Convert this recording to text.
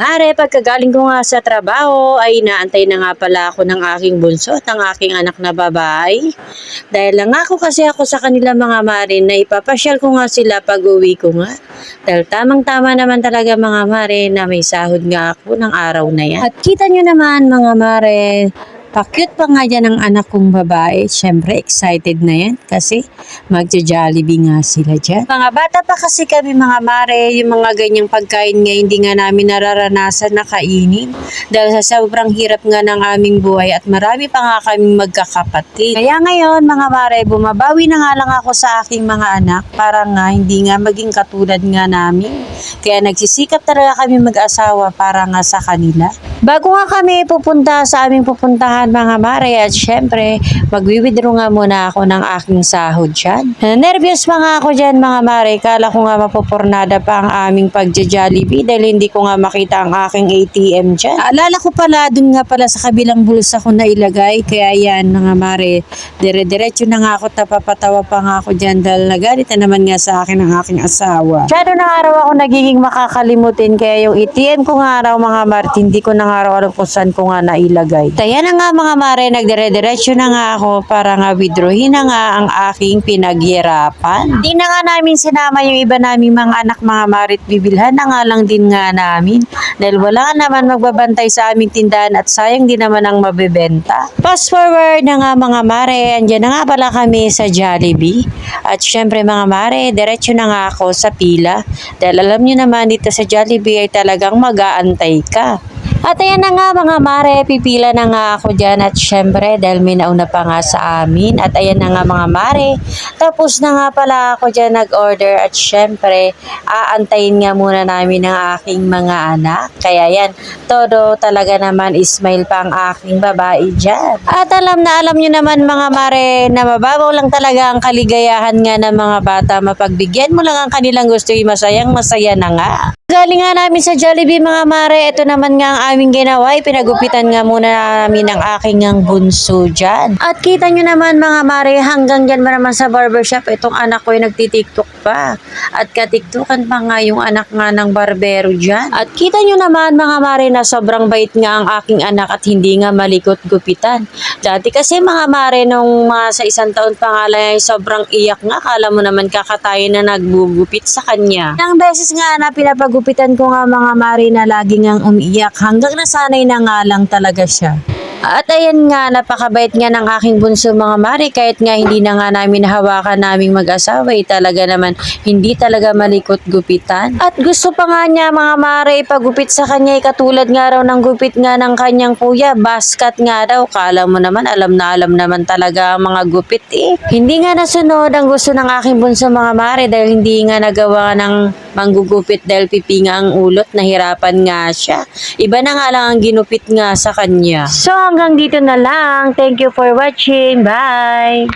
Mare, pagkagaling ko nga sa trabaho, ay inaantay na nga pala ako ng aking bunso at ang aking anak na babae. Dahil lang ako kasi ako sa kanila mga mare na ipapasyal ko nga sila pag uwi ko nga. Dahil tamang-tama naman talaga mga mare na may sahod nga ako ng araw na yan. At kita nyo naman mga mare, Pakyut pa nga dyan ang anak kong babae. Siyempre, excited na yan kasi magja-jollibee nga sila dyan. Mga bata pa kasi kami mga mare, yung mga ganyang pagkain nga hindi nga namin nararanasan na kainin. Dahil sa sobrang hirap nga ng aming buhay at marami pa nga kaming magkakapatid. Kaya ngayon mga mare, bumabawi na nga lang ako sa aking mga anak para nga hindi nga maging katulad nga namin. Kaya nagsisikap talaga kami mag-asawa para nga sa kanila. Bago nga kami pupunta sa aming pupuntahan mga mare at syempre magwi-withdraw nga muna ako ng aking sahod dyan. Nervyos pa nga ako dyan mga mare. Kala ko nga mapupurnada pa ang aming pagja-jollibee dahil hindi ko nga makita ang aking ATM dyan. Alala ko pala dun nga pala sa kabilang bulsa ko na ilagay. Kaya yan mga mare. Dire-diretso na nga ako tapapatawa pa nga ako dyan dahil nagalit na naman nga sa akin ang aking asawa. Masyado na araw ako nagiging makakalimutin kaya yung ATM ko nga araw mga mare hindi ko na nga araw alam kung saan ko nga nailagay. Kaya na nga mga mare nagdire-diretso na nga ako para nga withdrawin na nga ang aking pinaghirapan. Di na nga namin sinama yung iba naming mga anak mga mare at bibilhan na nga lang din nga namin dahil wala naman magbabantay sa aming tindahan at sayang din naman ang mabebenta. Fast forward na nga mga mare, andyan na nga pala kami sa Jollibee. At syempre mga mare, diretso na nga ako sa pila. Dahil alam nyo naman dito sa Jollibee ay talagang mag-aantay ka. At ayan na nga mga mare, pipila na nga ako dyan at syempre dahil may nauna pa nga sa amin. At ayan na nga mga mare, tapos na nga pala ako dyan nag-order at syempre aantayin nga muna namin ang aking mga anak. Kaya yan, todo talaga naman ismail pa ang aking babae dyan. At alam na alam nyo naman mga mare na mababaw lang talaga ang kaligayahan nga ng mga bata. Mapagbigyan mo lang ang kanilang gusto, masayang masaya na nga. Galing nga namin sa Jollibee mga mare, ito naman nga ang aming ginawa, pinagupitan nga muna namin ang aking ang bunso dyan. At kita nyo naman mga mare, hanggang dyan ba naman sa barbershop, itong anak ko ay nagtitiktok pa. At katiktokan pa nga yung anak nga ng barbero dyan. At kita nyo naman mga mare na sobrang bait nga ang aking anak at hindi nga malikot gupitan. Dati kasi mga mare nung mga sa isang taon pa nga lang sobrang iyak nga, kala mo naman kakatayo na nagbugupit sa kanya. Ilang beses nga na pinapagupitan ko nga mga mare na lagi ngang umiiyak hanggang nasanay na nga lang talaga siya. At ayan nga, napakabait nga ng aking bunso mga mare kahit nga hindi na nga namin hawakan naming mag-asawa eh, talaga naman hindi talaga malikot gupitan. At gusto pa nga niya mga mare pagupit sa kanya eh, katulad nga raw ng gupit nga ng kanyang kuya, baskat nga daw. Kala mo naman, alam na alam naman talaga ang mga gupit eh. Hindi nga nasunod ang gusto ng aking bunso mga mare dahil hindi nga nagawa ng manggugupit dahil pipi nga ang ulot, nahirapan nga siya. Iba na nga lang ang ginupit nga sa kanya. So hanggang dito na lang. Thank you for watching. Bye!